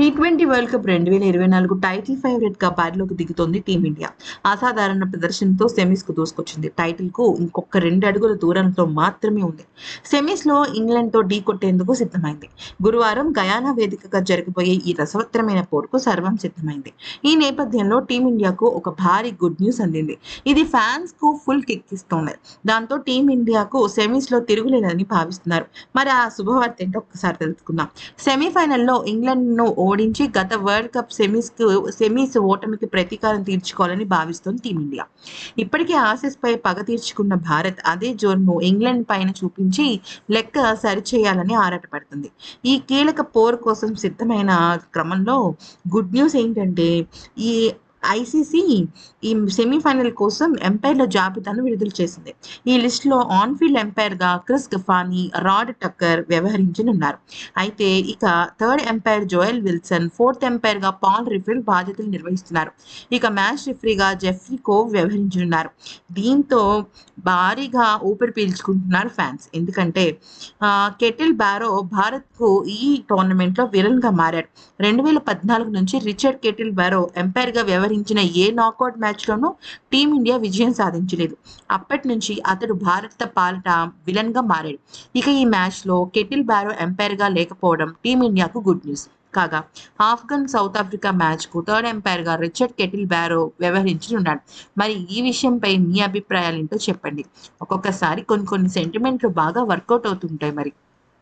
T twenty world cup రెండు వేల ఇరవై నాలుగు టైటిల్ ఫేవరెట్గా బరిలోకి దిగుతోంది టీమిండియా అసాధారణ ప్రదర్శనతో సెమీస్కు దూసుకొచ్చింది. టైటిల్కు ఇంకొక రెండు అడుగుల దూరంతో మాత్రమే ఉంది. సెమీస్లో ఇంగ్లాండ్తో ఢీ కొట్టేందుకు సిద్ధమైంది. గురువారం గయానా వేదికగా జరగబోయే ఈ రసవత్తరమైన పోరుకు సర్వం సిద్ధమైంది. ఈ నేపథ్యంలో టీమిండియాకు ఒక భారీ గుడ్ న్యూస్ అందింది. ఇది ఫ్యాన్స్కు ఫుల్ కిక్కిస్తోంది దాంతో టీమిండియాకు సెమీస్లో తిరుగులేదని భావిస్తున్నారు. మరి ఆ శుభవార్త ఏంటో ఒక్కసారి తెలుసుకుందాం. సెమీఫైనల్లో ఇంగ్లాండ్ను ఓడించి గత వరల్డ్ కప్ సెమీస్కు సెమీస్ ఓటమికి ప్రతీకారం తీర్చుకోవాలని భావిస్తోంది టీమిండియా. ఇప్పటికే ఆసీస్ పై పగ తీర్చుకున్న భారత్ అదే జోన్ను ఇంగ్లాండ్ పైన చూపించి లెక్క సరిచేయాలని ఆరాటపడుతుంది. ఈ కీలక పోర్ కోసం సిద్ధమైన క్రమంలో గుడ్ న్యూస్ ఏంటంటే ఈ ఐసీసీ ఈ సెమీఫైనల్ కోసం ఎంపైర్ల జాబితాను విడుదల చేసింది. ఈ లిస్టులో ఆన్ఫీల్డ్ ఎంపైర్గా క్రిస్ గఫానీ రాడ్ టక్కర్ వ్యవహరించనున్నారు. అయితే ఇక third umpire Joel Wilson fourth ఎంపైర్గా Paul Reiffel బాధ్యతలు నిర్వహిస్తున్నారు. ఇక మ్యాచ్ రిఫరీగా జెఫ్రీ కోవ్ వ్యవహరించనున్నారు. దీంతో భారీగా ఊపిరి పీల్చుకుంటున్నారు ఫ్యాన్స్. ఎందుకంటే కెటిల్ బారో భారత్కు ఈ టోర్నమెంట్లో విలన్గా మారాడు. రెండు వేల పద్నాలుగు నుంచి రిచర్డ్ కెటిల్ బారో ఎంపైర్గా వ్యవహరించిన ఏ నాకౌట్ మ్యాచ్లోనూ టీమిండియా విజయం సాధించలేదు. అప్పటి నుంచి అతడు భారత పాలట విలన్గా మారాడు. ఇక ఈ మ్యాచ్లో కెటిల్ బారో ఎంపైర్గా లేకపోవడం టీమిండియాకు గుడ్ న్యూస్. కాగా ఆఫ్ఘన్ సౌత్ ఆఫ్రికా మ్యాచ్కు థర్డ్ ఎంపైర్గా రిచర్డ్ కెటిల్ బారో వ్యవహరించనున్నాడు మరి ఈ విషయంపై మీ అభిప్రాయాలు ఏంటో చెప్పండి. ఒక్కొక్కసారి కొన్ని కొన్ని సెంటిమెంట్లు బాగా వర్కౌట్ అవుతుంటాయి మరి.